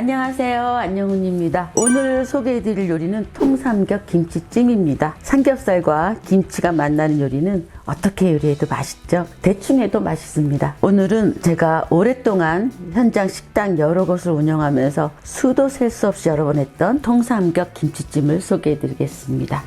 안녕하세요. 안녕훈입니다. 오늘 소개해드릴 요리는 통삼겹 김치찜입니다. 삼겹살과 김치가 만나는 요리는 어떻게 요리해도 맛있죠? 대충 해도 맛있습니다. 오늘은 제가 오랫동안 현장 식당 여러 곳을 운영하면서 수도 셀 수 없이 여러 번 했던 통삼겹 김치찜을 소개해드리겠습니다.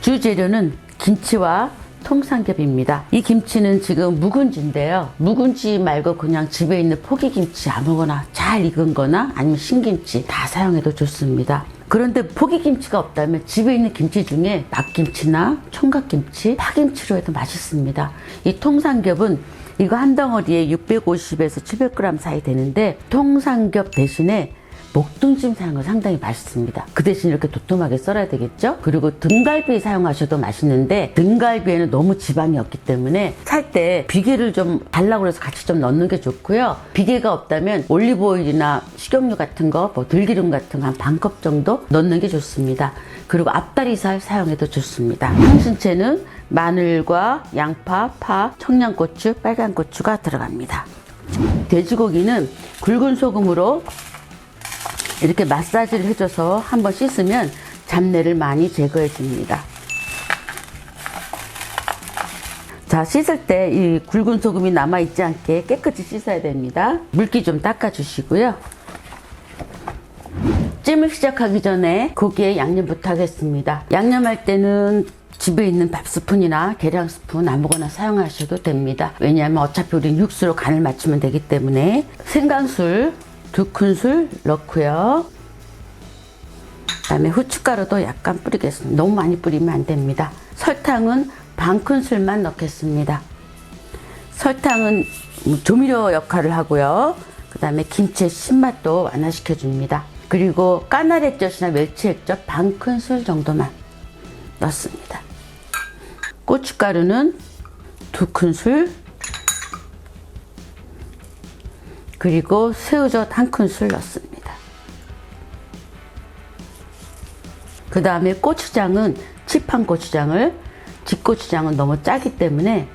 주재료는 김치와 통삼겹입니다. 이 김치는 지금 묵은지인데요. 묵은지 말고 그냥 집에 있는 포기김치 아무거나 잘 익은 거나 아니면 신김치 다 사용해도 좋습니다. 그런데 포기김치가 없다면 집에 있는 김치 중에 막김치나 총각김치, 파김치로 해도 맛있습니다. 이 통삼겹은 이거 한 덩어리에 650에서 700g 사이 되는데 통삼겹 대신에 목등심 사용은 상당히 맛있습니다. 그 대신 이렇게 도톰하게 썰어야 되겠죠? 그리고 등갈비 사용하셔도 맛있는데 등갈비에는 너무 지방이 없기 때문에 살 때 비계를 좀 달라고 해서 같이 좀 넣는 게 좋고요. 비계가 없다면 올리브오일이나 식용유 같은 거, 뭐 들기름 같은 거 한 반 컵 정도 넣는 게 좋습니다. 그리고 앞다리살 사용해도 좋습니다. 향신채는 마늘과 양파, 파, 청양고추, 빨간 고추가 들어갑니다. 돼지고기는 굵은 소금으로 이렇게 마사지를 해줘서 한번 씻으면 잡내를 많이 제거해 줍니다. 자, 씻을 때 이 굵은 소금이 남아있지 않게 깨끗이 씻어야 됩니다. 물기 좀 닦아주시고요. 찜을 시작하기 전에 고기에 양념부터 하겠습니다. 양념할 때는 집에 있는 밥 스푼이나 계량 스푼 아무거나 사용하셔도 됩니다. 왜냐하면 어차피 우리는 육수로 간을 맞추면 되기 때문에 생강술 두 큰술 넣고요. 그다음에 후춧가루도 약간 뿌리겠습니다. 너무 많이 뿌리면 안 됩니다. 설탕은 반 큰술만 넣겠습니다. 설탕은 조미료 역할을 하고요. 그다음에 김치의 신맛도 완화시켜 줍니다. 그리고 까나리액젓이나 멸치액젓 반 큰술 정도만 넣습니다. 고춧가루는 두 큰술 그리고 새우젓 한 큰술 넣습니다. 그 다음에 고추장은 칩한 고추장을 집고추장은 너무 짜기 때문에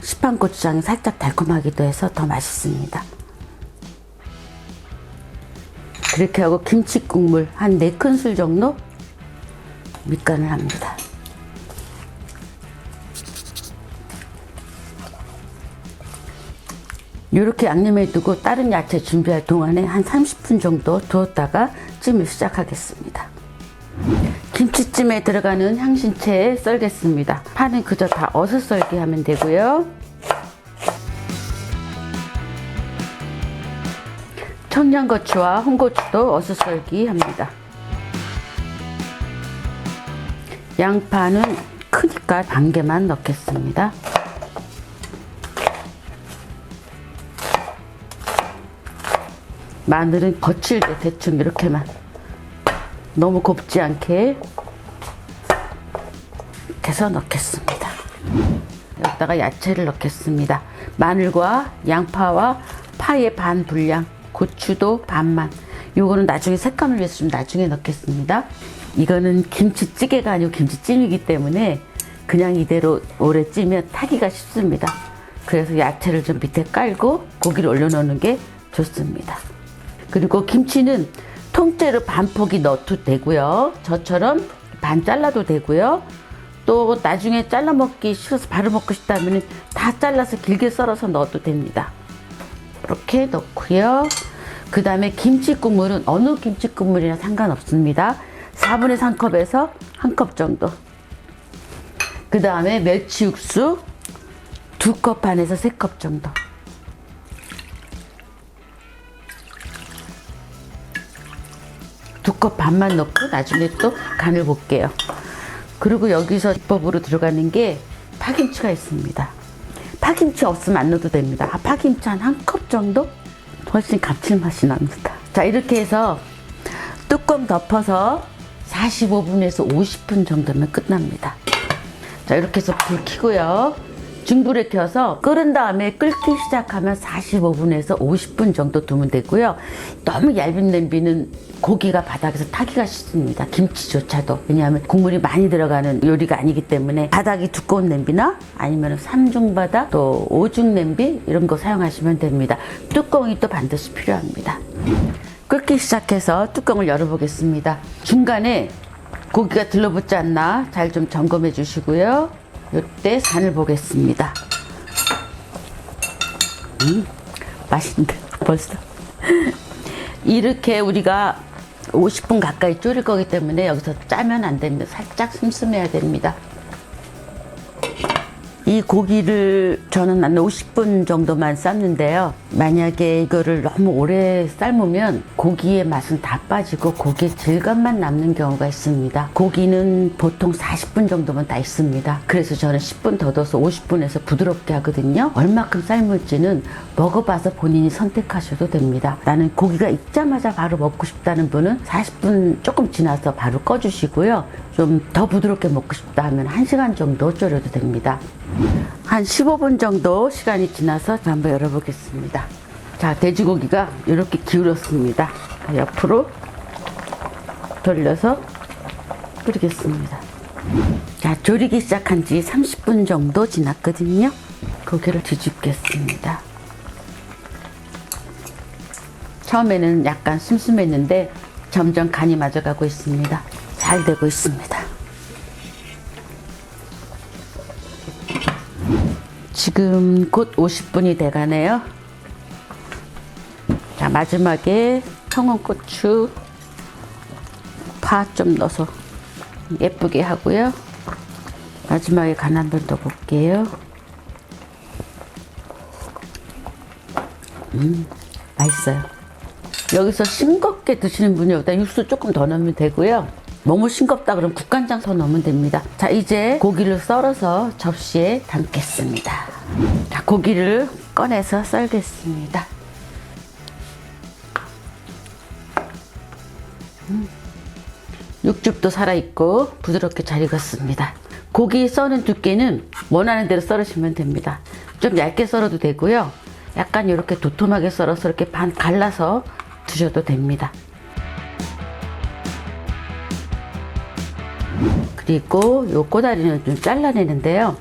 시판 고추장이 살짝 달콤하기도 해서 더 맛있습니다. 그렇게 하고 김치 국물 한 4큰술 정도 밑간을 합니다. 이렇게 양념해 두고 다른 야채 준비할 동안에 한 30분 정도 두었다가 찜을 시작하겠습니다. 김치찜에 들어가는 향신채 썰겠습니다. 파는 그저 다 어슷썰기 하면 되고요. 청양고추와 홍고추도 어슷 썰기 합니다. 양파는 크니까 반 개만 넣겠습니다. 마늘은 거칠 때 대충 이렇게만 너무 곱지 않게 이렇게 해서 넣겠습니다. 여기다가 야채를 넣겠습니다. 마늘과 양파와 파의 반 분량, 고추도 반만. 요거는 나중에 색감을 위해서 좀 나중에 넣겠습니다. 이거는 김치찌개가 아니고 김치찜이기 때문에 그냥 이대로 오래 찌면 타기가 쉽습니다. 그래서 야채를 좀 밑에 깔고 고기를 올려놓는 게 좋습니다. 그리고 김치는 통째로 반 포기 넣어도 되고요. 저처럼 반 잘라도 되고요. 또 나중에 잘라 먹기 싫어서 바로 먹고 싶다면 다 잘라서 길게 썰어서 넣어도 됩니다. 이렇게 넣고요. 그 다음에 김치 국물은 어느 김치 국물이나 상관없습니다. 4분의 3컵에서 한컵 정도. 그 다음에 멸치 육수 두컵 반에서 세컵 정도. 두컵 반만 넣고 나중에 또 간을 볼게요. 그리고 여기서 비법으로 들어가는 게 파김치가 있습니다. 파김치 없으면 안 넣어도 됩니다. 아, 파김치 한 한 컵 정도? 훨씬 감칠맛이 납니다. 자, 이렇게 해서 뚜껑 덮어서 45분에서 50분 정도면 끝납니다. 자, 이렇게 해서 불 켜고요. 중불에 켜서 끓은 다음에 끓기 시작하면 45분에서 50분 정도 두면 되고요. 너무 얇은 냄비는 고기가 바닥에서 타기가 쉽습니다. 김치조차도. 왜냐하면 국물이 많이 들어가는 요리가 아니기 때문에 바닥이 두꺼운 냄비나 아니면 삼중 바닥 또 오중 냄비 이런 거 사용하시면 됩니다. 뚜껑이 또 반드시 필요합니다. 끓기 시작해서 뚜껑을 열어보겠습니다. 중간에 고기가 들러붙지 않나 잘 좀 점검해 주시고요. 이때 간을 보겠습니다. 음, 맛있는데 벌써. 이렇게 우리가 50분 가까이 졸일 거기 때문에 여기서 짜면 안 됩니다. 살짝 슴슴해야 됩니다. 이 고기를 저는 한 50분 정도만 삶는데요. 만약에 이거를 너무 오래 삶으면 고기의 맛은 다 빠지고 고기의 질감만 남는 경우가 있습니다. 고기는 보통 40분 정도면 다 있습니다. 그래서 저는 10분 더 둬서 50분에서 부드럽게 하거든요. 얼마큼 삶을지는 먹어봐서 본인이 선택하셔도 됩니다. 나는 고기가 익자마자 바로 먹고 싶다는 분은 40분 조금 지나서 바로 꺼주시고요. 좀 더 부드럽게 먹고 싶다 하면 1시간 정도 졸여도 됩니다. 한 15분 정도 시간이 지나서 한번 열어보겠습니다. 자, 돼지고기가 이렇게 기울었습니다. 옆으로 돌려서 끓이겠습니다. 자, 졸이기 시작한 지 30분 정도 지났거든요. 고기를 뒤집겠습니다. 처음에는 약간 슴슴했는데 점점 간이 맞아가고 있습니다. 잘 되고 있습니다. 지금 곧 50분이 돼가네요. 자, 마지막에 청원고추 파 좀 넣어서 예쁘게 하고요. 마지막에 간 한 번 더 볼게요. 음, 맛있어요. 여기서 싱겁게 드시는 분이 여기다 육수 조금 더 넣으면 되고요. 너무 싱겁다 그러면 국간장 더 넣으면 됩니다. 자, 이제 고기를 썰어서 접시에 담겠습니다. 자, 고기를 꺼내서 썰겠습니다. 음, 육즙도 살아있고 부드럽게 잘 익었습니다. 고기 써는 두께는 원하는 대로 썰으시면 됩니다. 좀 얇게 썰어도 되고요. 약간 이렇게 도톰하게 썰어서 이렇게 반 갈라서 드셔도 됩니다. 그리고 요 꼬다리는 좀 잘라내는데요.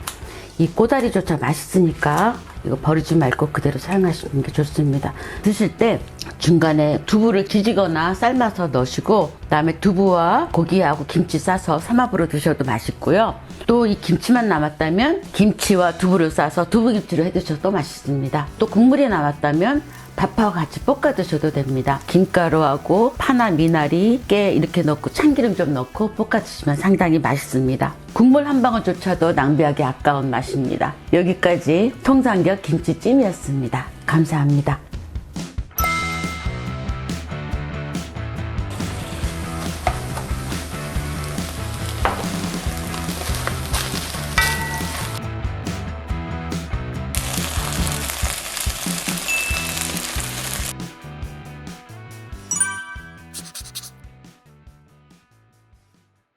이 꼬다리조차 맛있으니까 이거 버리지 말고 그대로 사용하시는 게 좋습니다. 드실 때 중간에 두부를 지지거나 삶아서 넣으시고 그다음에 두부와 고기하고 김치 싸서 삼합으로 드셔도 맛있고요. 또 이 김치만 남았다면 김치와 두부를 싸서 두부김치로 해 드셔도 맛있습니다. 또 국물이 남았다면 밥하고 같이 볶아 드셔도 됩니다. 김가루하고 파나 미나리, 깨 이렇게 넣고 참기름 좀 넣고 볶아 드시면 상당히 맛있습니다. 국물 한 방울조차도 낭비하기 아까운 맛입니다. 여기까지 통삼겹 김치찜이었습니다. 감사합니다.